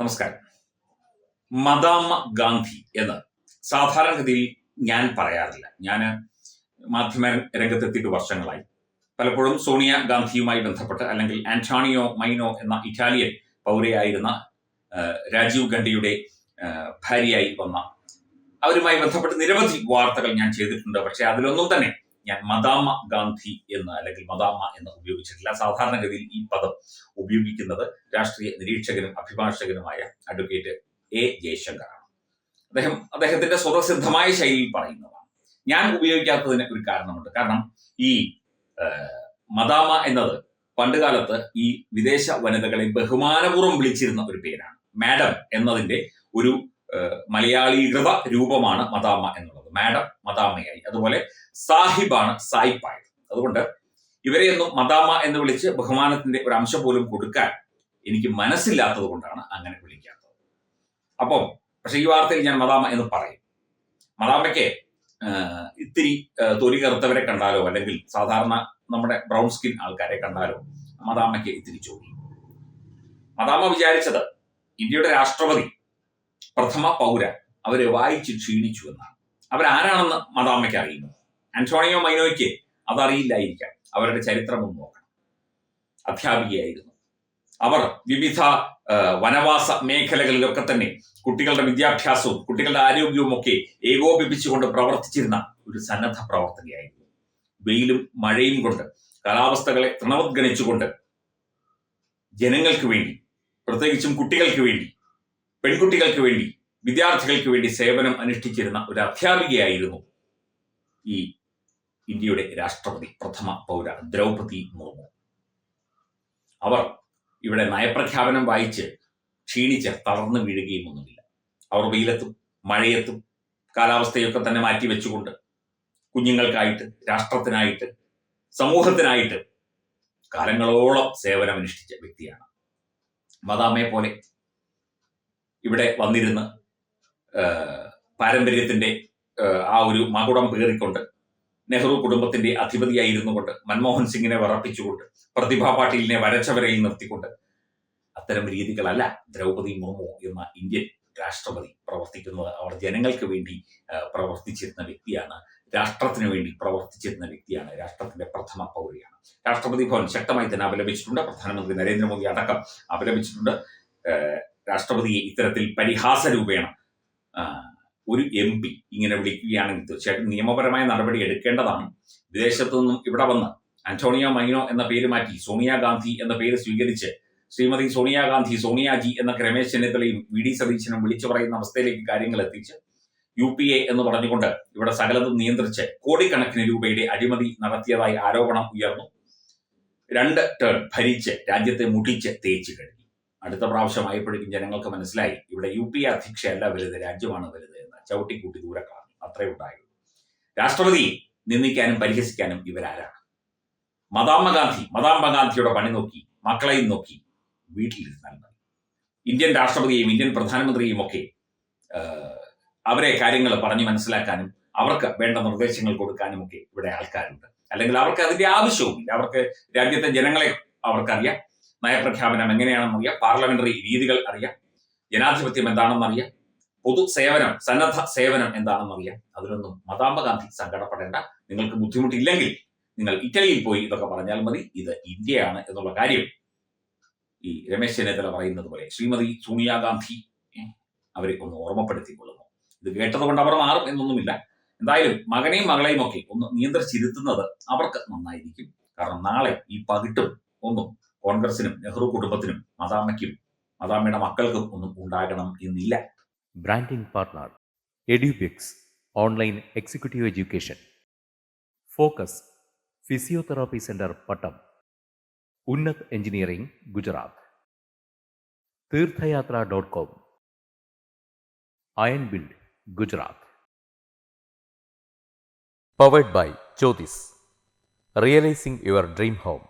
നമസ്കാരം. മദാമ്മ ഗാന്ധി എന്ന് സാധാരണഗതിയിൽ ഞാൻ പറയാറില്ല. ഞാൻ മാധ്യമ രംഗത്തെത്തിയിട്ട് വർഷങ്ങളായി. പലപ്പോഴും സോണിയ ഗാന്ധിയുമായി ബന്ധപ്പെട്ട് അല്ലെങ്കിൽ ആന്റോണിയോ മൈനോ എന്ന ഇറ്റാലിയൻ പൗരയായിരുന്ന രാജീവ് ഗാന്ധിയുടെ ഭാര്യയായി വന്ന. അവരുമായി ബന്ധപ്പെട്ട് നിരവധി വാർത്തകൾ ഞാൻ ചെയ്തിട്ടുണ്ട്. പക്ഷെ അതിലൊന്നും തന്നെ ഞാൻ മദാമ ഗാന്ധി എന്ന് അല്ലെങ്കിൽ മദാമ എന്ന് ഉപയോഗിച്ചിട്ടില്ല. സാധാരണഗതിയിൽ ഈ പദം ഉപയോഗിക്കുന്നത് രാഷ്ട്രീയ നിരീക്ഷകനും അഭിഭാഷകനുമായ അഡ്വക്കേറ്റ് എ ജയശങ്കറാണ്. അദ്ദേഹം അദ്ദേഹത്തിന്റെ സ്വതസിദ്ധമായ ശൈലിയിൽ പറയുന്നതാണ്. ഞാൻ ഉപയോഗിക്കാത്തതിന് ഒരു കാരണമുണ്ട്. കാരണം ഈ മദാമ എന്നത് പണ്ടുകാലത്ത് ഈ വിദേശ വനിതകളെ ബഹുമാനപൂർവം വിളിച്ചിരുന്ന ഒരു പേരാണ്. മാഡം എന്നതിന്റെ ഒരു മലയാളീകൃത രൂപമാണ് മദാമ എന്നുള്ളത്. മാഡം മദാമയായി അതുപോലെ സാഹിബാണ് സായിപ്പായത്. അതുകൊണ്ട് ഇവരെയൊന്നും മദാമ എന്ന് വിളിച്ച് ബഹുമാനത്തിന്റെ ഒരു അംശം പോലും കൊടുക്കാൻ എനിക്ക് മനസ്സില്ലാത്തത് കൊണ്ടാണ് അങ്ങനെ വിളിക്കാത്തത്. അപ്പം പക്ഷെ ഈ വാർത്തയിൽ ഞാൻ മദാമ എന്ന് പറയും. മദാമയ്ക്ക് ഇത്തിരി തൊലി കറുത്തവരെ കണ്ടാലോ? അല്ലെങ്കിൽ സാധാരണ നമ്മുടെ ബ്രൗൺ സ്കിൻ ആൾക്കാരെ കണ്ടാലോ? മദാമയ്ക്ക് ഇത്തിരി ചോദി മദാമ വിചാരിച്ചത് ഇന്ത്യയുടെ രാഷ്ട്രപതി പ്രഥമ പൗര അവരെ വായിച്ച് ക്ഷീണിച്ചു എന്നാണ്. അവരാരാണെന്ന് മദാമ്മയ്ക്ക് അറിയുന്നു ആന്റോണിയോ മൈനോയ്ക്ക് അതറിയില്ലായിരിക്കാം. അവരുടെ ചരിത്രം ഒന്ന് നോക്കണം. അധ്യാപികയായിരുന്നു. അവർ വിവിധ വനവാസ മേഖലകളിലൊക്കെ തന്നെ കുട്ടികളുടെ വിദ്യാഭ്യാസവും കുട്ടികളുടെ ആരോഗ്യവും ഒക്കെ ഏകോപിപ്പിച്ചുകൊണ്ട് പ്രവർത്തിച്ചിരുന്ന ഒരു സന്നദ്ധ പ്രവർത്തകയായിരുന്നു. വെയിലും മഴയും കൊണ്ട് കാലാവസ്ഥകളെ തൃണവത്ഗണിച്ചുകൊണ്ട് ജനങ്ങൾക്ക് വേണ്ടി പ്രത്യേകിച്ചും കുട്ടികൾക്ക് വേണ്ടി പെൺകുട്ടികൾക്ക് വേണ്ടി വിദ്യാർത്ഥികൾക്ക് വേണ്ടി സേവനം അനുഷ്ഠിച്ചിരുന്ന ഒരു അധ്യാപികയായിരുന്നു ഈ ഇന്ത്യയുടെ രാഷ്ട്രപതി പ്രഥമ പൗര ദ്രൗപതി മുർമു. അവർ ഇവിടെ നയപ്രഖ്യാപനം വായിച്ച് ക്ഷീണിച്ച് തളർന്നു വീഴുകയും ഒന്നുമില്ല. അവർ വെയിലത്തും മഴയത്തും കാലാവസ്ഥയൊക്കെ തന്നെ മാറ്റി വെച്ചുകൊണ്ട് കുഞ്ഞുങ്ങൾക്കായിട്ട് രാഷ്ട്രത്തിനായിട്ട് സമൂഹത്തിനായിട്ട് കാലങ്ങളോളം സേവനമനുഷ്ഠിച്ച വ്യക്തിയാണ്. മദാമയെ പോലെ ഇവിടെ വന്നിരുന്ന് പാരമ്പര്യത്തിന്റെ ആ, ഒരു മകുടം പേറിക്കൊണ്ട് നെഹ്റു കുടുംബത്തിന്റെ അധിപതിയായിരുന്നു കൊണ്ട് മൻമോഹൻ സിംഗിനെ വറപ്പിച്ചുകൊണ്ട് പ്രതിഭ പാട്ടീലിനെ വരച്ചവരയിൽ നിർത്തിക്കൊണ്ട് അത്തരം രീതികളല്ല ദ്രൗപദി മുർമു എന്ന ഇന്ത്യൻ രാഷ്ട്രപതി പ്രവർത്തിക്കുന്നത്. അവർ ജനങ്ങൾക്ക് വേണ്ടി പ്രവർത്തിച്ചിരുന്ന വ്യക്തിയാണ് രാഷ്ട്രത്തിന് വേണ്ടി പ്രവർത്തിച്ചിരുന്ന വ്യക്തിയാണ് രാഷ്ട്രത്തിന്റെ പ്രഥമ പൗരിയാണ്. രാഷ്ട്രപതി ഭവൻ ശക്തമായി തന്നെ അപലപിച്ചിട്ടുണ്ട്. പ്രധാനമന്ത്രി നരേന്ദ്രമോദി അടക്കം അപലപിച്ചിട്ടുണ്ട്. രാഷ്ട്രപതിയെ ഇത്തരത്തിൽ പരിഹാസ രൂപേണ ഒരു എം പി ഇങ്ങനെ വിളിക്കുകയാണെങ്കിൽ തീർച്ചയായിട്ടും നിയമപരമായ നടപടി എടുക്കേണ്ടതാണ്. വിദേശത്തു നിന്നും ഇവിടെ വന്ന് അന്റോണിയോ മൈനോ എന്ന പേര് മാറ്റി സോണിയാഗാന്ധി എന്ന പേര് സ്വീകരിച്ച് ശ്രീമതി സോണിയാഗാന്ധി സോണിയാജി എന്ന രമേശ് ചെന്നിത്തലയും വി ഡി സതീശനും വിളിച്ചു പറയുന്ന അവസ്ഥയിലേക്ക് കാര്യങ്ങൾ എത്തിച്ച് യു പി എ എന്ന് പറഞ്ഞുകൊണ്ട് ഇവിടെ സകലതും നിയന്ത്രിച്ച് കോടിക്കണക്കിന് രൂപയുടെ അഴിമതി നടത്തിയതായി ആരോപണം ഉയർന്നു. രണ്ട് ടേൺ ഭരിച്ച് രാജ്യത്തെ മുടിച്ച് തേച്ചു കഴിഞ്ഞു. അടുത്ത പ്രാവശ്യം ആയപ്പോഴേക്കും ജനങ്ങൾക്ക് മനസ്സിലായി ഇവിടെ യു പി അധ്യക്ഷയല്ല വലുത് രാജ്യമാണ് വലുത് എന്ന്. ചവിട്ടിക്കൂട്ടി ദൂരെ കളഞ്ഞു. അത്രേ ഉണ്ടായുള്ളൂ. രാഷ്ട്രപതി നിന്ദിക്കാനും പരിഹസിക്കാനും ഇവരാരാണ്? മദാമ്മ ഗാന്ധി മദാമ്മ ഗാന്ധിയുടെ പണി നോക്കി മക്കളെയും നോക്കി വീട്ടിലിരുന്നാൽ മതി. ഇന്ത്യൻ രാഷ്ട്രപതിയും ഇന്ത്യൻ പ്രധാനമന്ത്രിയും ഒക്കെ അവരെ കാര്യങ്ങൾ പറഞ്ഞു മനസ്സിലാക്കാനും അവർക്ക് വേണ്ട നിർദ്ദേശങ്ങൾ കൊടുക്കാനും ഒക്കെ ഇവിടെ ആൾക്കാരുണ്ട്. അല്ലെങ്കിൽ അവർക്ക് അതിന്റെ ആവശ്യവുമില്ല. അവർക്ക് രാജ്യത്തെ ജനങ്ങളെ അവർക്കറിയാം. നയപ്രഖ്യാപനം എങ്ങനെയാണെന്ന് അറിയാം. പാർലമെന്ററി രീതികൾ അറിയാം. ജനാധിപത്യം എന്താണെന്ന് അറിയാം. പൊതു സേവനം സന്നദ്ധ സേവനം എന്താണെന്ന് അറിയാം. അതിലൊന്നും മതാമ്പ ഗാന്ധി സങ്കടപ്പെടേണ്ട. നിങ്ങൾക്ക് ബുദ്ധിമുട്ടില്ലെങ്കിൽ നിങ്ങൾ ഇറ്റലിയിൽ പോയി ഇതൊക്കെ പറഞ്ഞാൽ മതി. ഇത് ഇന്ത്യയാണ് എന്നുള്ള കാര്യം ഈ രമേശ് ചെന്നിത്തല പറയുന്നത് പോലെ. ശ്രീമതി സോണിയാഗാന്ധി അവരെ ഒന്ന് ഓർമ്മപ്പെടുത്തിക്കൊള്ളുന്നു. ഇത് കേട്ടത് കൊണ്ട് അവർ മാറും എന്നൊന്നുമില്ല. എന്തായാലും മകനെയും മകളെയും ഒക്കെ ഒന്ന് നിയന്ത്രിച്ചിരുത്തുന്നത് അവർക്ക് നന്നായിരിക്കും. കാരണം നാളെ ഈ പകിട്ടും ഒന്നും കോൺഗ്രസിനും നെഹ്റു കുടുംബത്തിനും മദാമയ്ക്കും മദാമയുടെ മക്കൾക്കും ഒന്നും ഉണ്ടാകണം എന്നില്ല. Branding partner എഡ്യൂബിക്സ് online executive education focus physiotherapy centre Pattom Unnath engineering Gujarat Theerthayathra dot com iron build Gujarat powered by Jothis realising your dream home